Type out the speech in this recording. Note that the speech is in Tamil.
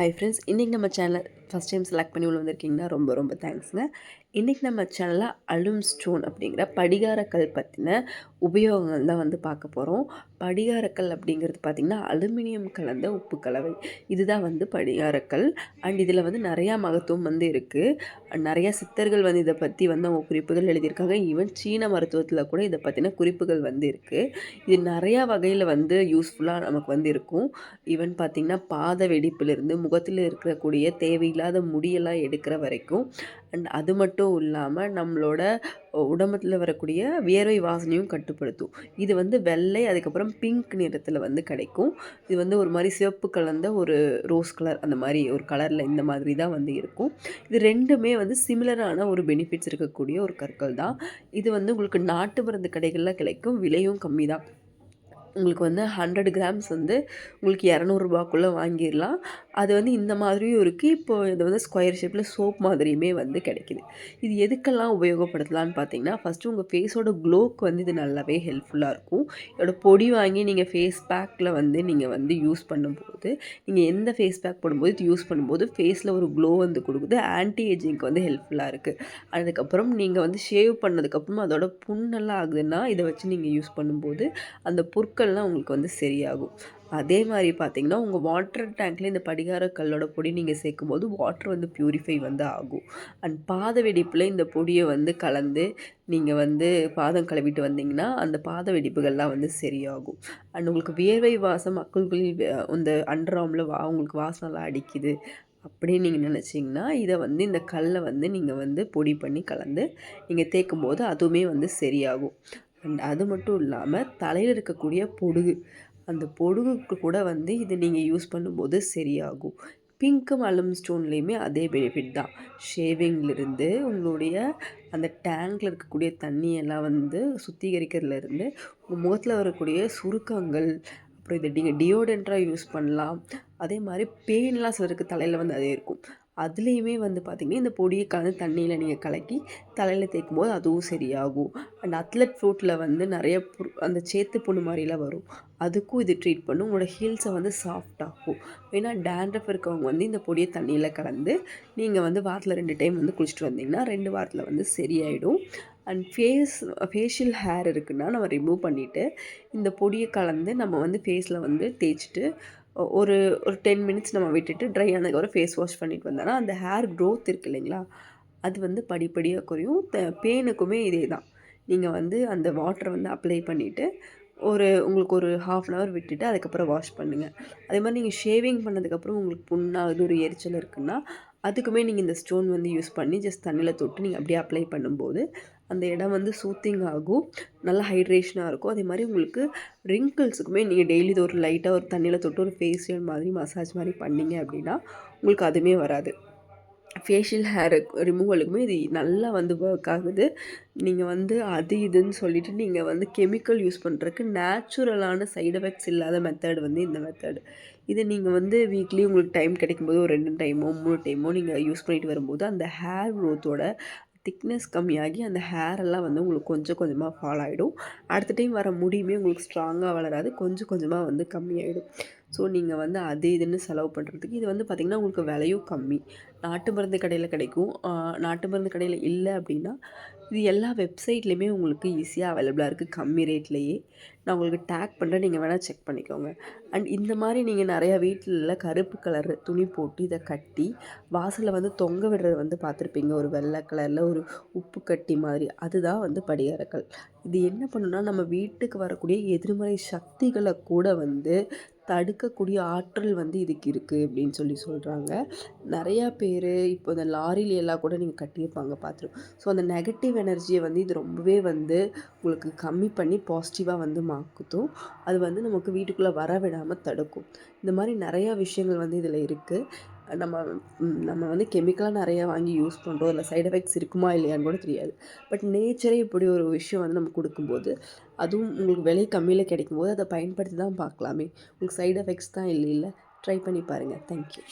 ஹை ஃப்ரெண்ட்ஸ் இன்றைக்கி நம்ம சேனலை ஃபஸ்ட் டைம் செலக்ட் பண்ணி உள்ள வந்திருக்கீங்கன்னா ரொம்ப ரொம்ப தேங்க்ஸுங்க இன்றைக்கி நம்ம சேனலில் அலும் ஸ்டோன் அப்படிங்கிற படிகாரக்கல் பற்றின உபயோகங்கள் தான் வந்து பார்க்க போகிறோம் படிகாரக்கல் அப்படிங்கிறது பார்த்திங்கன்னா அலுமினியம் கலந்த உப்பு கலவை இதுதான் வந்து படிகாரக்கல். அண்ட் இதில் வந்து நிறையா மகத்துவம் வந்து இருக்குது நிறையா சித்தர்கள் வந்து இதை பற்றி வந்து அவங்க குறிப்புகள் எழுதியிருக்காங்க. ஈவன் சீன மருத்துவத்தில் கூட இதை பற்றின குறிப்புகள் வந்து இருக்குது இது நிறையா வகையில் வந்து யூஸ்ஃபுல்லாக நமக்கு வந்து இருக்கும். ஈவன் பார்த்திங்கன்னா பாத வெடிப்பிலிருந்து முகத்தில் இருக்கக்கூடிய தேவையில்லாத முடியெல்லாம் எடுக்கிற வரைக்கும். அண்ட் அது மட்டும் இல்லாமல் நம்மளோட உடம்புல வரக்கூடிய வியர்வை வாசனையும் கட்டுப்படுத்தும். இது வந்து வெள்ளை அதுக்கப்புறம் பிங்க் நிறத்தில் வந்து கிடைக்கும். இது வந்து ஒரு மாதிரி சிவப்பு கலந்த ஒரு ரோஸ் கலர் அந்த மாதிரி ஒரு கலரில் இந்த மாதிரி தான் வந்து இருக்கும். இது ரெண்டுமே வந்து சிமிலரான ஒரு பெனிஃபிட்ஸ் இருக்கக்கூடிய ஒரு கற்கள் தான். இது வந்து உங்களுக்கு நாட்டு மருந்து கடைகளில் கிடைக்கும் விலையும் கம்மி தான். உங்களுக்கு வந்து ஹண்ட்ரட் கிராம்ஸ் வந்து உங்களுக்கு இரநூறுபாக்குள்ளே வாங்கிடலாம். அது வந்து இந்த மாதிரியும் இருக்குது இப்போது இது வந்து ஸ்கொயர் ஷேப்பில் சோப் மாதிரியுமே வந்து கிடைக்கிது. இது எதுக்கெல்லாம் உபயோகப்படுத்தலான்னு பார்த்தீங்கன்னா ஃபஸ்ட்டு உங்கள் ஃபேஸோட க்ளோக்கு வந்து இது நல்லாவே ஹெல்ப்ஃபுல்லாக இருக்கும். இதோட பொடி வாங்கி நீங்கள் ஃபேஸ் பேக்கில் வந்து நீங்கள் வந்து யூஸ் பண்ணும்போது நீங்கள் எந்த ஃபேஸ் பேக் போடும்போது இது யூஸ் பண்ணும்போது ஃபேஸில் ஒரு க்ளோ வந்து கொடுக்குது. ஆன்டி ஏஜிங்க்கு வந்து ஹெல்ப்ஃபுல்லாக இருக்குது அதுக்கப்புறம் நீங்கள் வந்து ஷேவ் பண்ணதுக்கப்புறம் அதோட புண்ணெல்லாம் ஆகுதுன்னா இதை வச்சு நீங்கள் யூஸ் பண்ணும்போது அந்த புற்க புழுக்கள்லாம் உங்களுக்கு வந்து சரியாகும். அதே மாதிரி பார்த்திங்கன்னா உங்கள் வாட்டர் டேங்க்கில் இந்த படிகார கல்லோட பொடி நீங்கள் சேர்க்கும் போது வாட்டர் வந்து ப்யூரிஃபை வந்து ஆகும். அண்ட் பாத வெடிப்பில் இந்த பொடியை வந்து கலந்து நீங்கள் வந்து பாதம் கழுவிட்டு வந்தீங்கன்னா அந்த பாத வெடிப்புகள்லாம் வந்து சரியாகும். அண்ட் உங்களுக்கு வியர்வை வாசம் மக்கள்களில் இந்த அண்டர்ஆமில் வா உங்களுக்கு வாசம்லாம் அடிக்குது அப்படின்னு நீங்கள் நினச்சிங்கன்னா இதை வந்து இந்த கல்லை வந்து நீங்கள் வந்து பொடி பண்ணி கலந்து நீங்கள் தேய்க்கும் போது அதுவுமே வந்து சரியாகும். அண்ட் அது மட்டும் இல்லாமல் தலையில் இருக்கக்கூடிய பொடுகு. அந்த பொடுகுக்கு கூட வந்து இது நீங்கள் யூஸ் பண்ணும்போது சரியாகும். பிங்க்கு மலம் ஸ்டோன்லேயுமே அதே பெனிஃபிட் தான். ஷேவிங்லேருந்து உங்களுடைய அந்த டேங்கில் இருக்கக்கூடிய தண்ணியெல்லாம் வந்து சுத்திகரிக்கிறதுலேருந்து உங்கள் முகத்தில் வரக்கூடிய சுருக்கங்கள் அப்புறம் இதை நீங்கள் டியோடென்ட்ராக யூஸ் பண்ணலாம். அதே மாதிரி பெயின்லாம் சிலருக்கு தலையில் வந்து அதே இருக்கும். அதுலேயுமே வந்து பார்த்திங்கன்னா இந்த பொடியை கலந்து தண்ணியில் நீங்கள் கலக்கி தலையில் தேய்க்கும் போது அதுவும் சரியாகும். அண்ட் அத்லட் ஃப்ரூட்டில் வந்து நிறைய அந்த சேத்து புண்ணு மாதிரிலாம் வரும். அதுக்கும் இது ட்ரீட் பண்ணும். உங்களோட ஹீல்ஸை வந்து சாஃப்ட் ஆகும். ஏன்னா டேண்ட்ரஃப் இருக்கவங்க வந்து இந்த பொடியை தண்ணியில் கலந்து நீங்கள் வந்து வாரத்தில் ரெண்டு டைம் வந்து குளிச்சுட்டு வந்தீங்கன்னா ரெண்டு வாரத்தில் வந்து சரியாயிடும். அண்ட் ஃபேஸ் ஃபேஷியல் ஹேர் இருக்குன்னா நம்ம ரிமூவ் பண்ணிவிட்டு இந்த பொடியை கலந்து நம்ம வந்து ஃபேஸில் வந்து தேய்ச்சிட்டு ஒரு ஒரு டென் மினிட்ஸ் நம்ம விட்டுட்டு ட்ரை ஆனதுக்கப்புறம் ஃபேஸ் வாஷ் பண்ணிட்டு வந்தோன்னா அந்த ஹேர் க்ரோத் இருக்குது இல்லைங்களா? அது வந்து படிப்படியாக குறையும். த பேனுக்குமே இதே தான் நீங்கள் வந்து அந்த வாட்டரை வந்து அப்ளை பண்ணிவிட்டு ஒரு உங்களுக்கு ஒரு ஹாஃப் அன் ஹவர் விட்டுட்டு அதுக்கப்புறம் வாஷ் பண்ணுங்கள் அதே மாதிரி நீங்கள் ஷேவிங் பண்ணதுக்கப்புறம் உங்களுக்கு புண்ணாகுது ஒரு எரிச்சல் இருக்குன்னா அதுக்குமே நீங்கள் இந்த ஸ்டோன் வந்து யூஸ் பண்ணி ஜஸ்ட் தண்ணியில் தொட்டு நீங்கள் அப்படியே அப்ளை பண்ணும்போது அந்த இடம் வந்து சூத்திங் ஆகும். நல்லா ஹைட்ரேஷனாக இருக்கும். அதே மாதிரி உங்களுக்கு ரிங்கிள்ஸுக்குமே நீங்கள் டெய்லி இது ஒரு லைட்டாக ஒரு தண்ணியில் தொட்டு ஒரு ஃபேஷியல் மாதிரி மசாஜ் மாதிரி பண்ணிங்க அப்படின்னா உங்களுக்கு அதுவுமே வராது. ஃபேஷியல் ஹேர் ரிமூவலுக்குமே இது நல்லா வந்து ஒர்க் ஆகுது. நீங்கள் வந்து அது இதுன்னு சொல்லிவிட்டு நீங்கள் வந்து கெமிக்கல் யூஸ் பண்ணுறதுக்கு நேச்சுரலான சைட் எஃபெக்ட்ஸ் இல்லாத மெத்தட் வந்து இந்த மெத்தடு இது நீங்கள் வந்து வீக்லி உங்களுக்கு டைம் கிடைக்கும்போது ஒரு ரெண்டு டைமோ மூணு டைமோ நீங்கள் யூஸ் பண்ணிட்டு வரும்போது அந்த ஹேர் க்ரோத்தோட திக்னஸ் கம்மியாகி அந்த ஹேரெல்லாம் வந்து உங்களுக்கு கொஞ்சம் கொஞ்சமாக ஃபால் ஆகிடும் அடுத்த டைம் வர முடியுமே உங்களுக்கு ஸ்ட்ராங்காக வளராது. கொஞ்சம் கொஞ்சமாக வந்து கம்மியாகிடும் ஸோ நீங்கள் வந்து அது இதுன்னு செலவு பண்ணுறதுக்கு இது வந்து பார்த்திங்கன்னா உங்களுக்கு விலையும் கம்மி. நாட்டு மருந்து கடையில் கிடைக்கும். நாட்டு மருந்து கடையில் இல்லை அப்படின்னா இது எல்லா வெப்சைட்லேயுமே உங்களுக்கு ஈஸியாக அவைலபிளாக இருக்குது கம்மி ரேட்லேயே. நான் உங்களுக்கு டேக் பண்ணுறேன் நீங்கள் வேணால் செக் பண்ணிக்கோங்க. அண்ட் இந்த மாதிரி நீங்கள் நிறையா வீட்டில் கருப்பு கலர் துணி போட்டு இதை கட்டி வாசலில் வந்து தொங்க விடுறது வந்து பார்த்துருப்பீங்க ஒரு வெள்ளை கலரில் ஒரு உப்பு கட்டி மாதிரி. அதுதான் வந்து படிகாரக்கல் இது என்ன பண்ணுன்னா நம்ம வீட்டுக்கு வரக்கூடிய எதிர்மறை சக்திகளை கூட வந்து தடுக்கக்கூடிய ஆற்றல் வந்து இதுக்கு இருக்குது அப்படின்னு சொல்லி சொல்கிறாங்க நிறையா பேர் இப்போ இந்த லாரியில் எல்லாம் கூட நீங்கள் கட்டியிருப்பாங்க பார்த்துருக்கோம். ஸோ அந்த நெகட்டிவ் எனர்ஜியை வந்து இது ரொம்பவே வந்து உங்களுக்கு கம்மி பண்ணி பாசிட்டிவாக வந்து மாக்குத்தும் அது வந்து நமக்கு வீட்டுக்குள்ளே வர விடாமல் தடுக்கும். இந்த மாதிரி நிறையா விஷயங்கள் வந்து இதில் இருக்குது நம்ம நம்ம வந்து கெமிக்கலாக நிறையா வாங்கி யூஸ் பண்ணுறோம் இல்லை சைட் எஃபெக்ட்ஸ் இருக்குமா இல்லையான்னு கூட தெரியாது. பட் நேச்சரே இப்படி ஒரு விஷயம் வந்து நம்ம கொடுக்கும்போது அதுவும் உங்களுக்கு விலை கம்மியில் கிடைக்கும்போது அதை பயன்படுத்தி தான் பார்க்கலாமே. உங்களுக்கு சைட் எஃபெக்ட்ஸ் தான் இல்லை இல்லை. ட்ரை பண்ணி பாருங்கள் தேங்க்யூ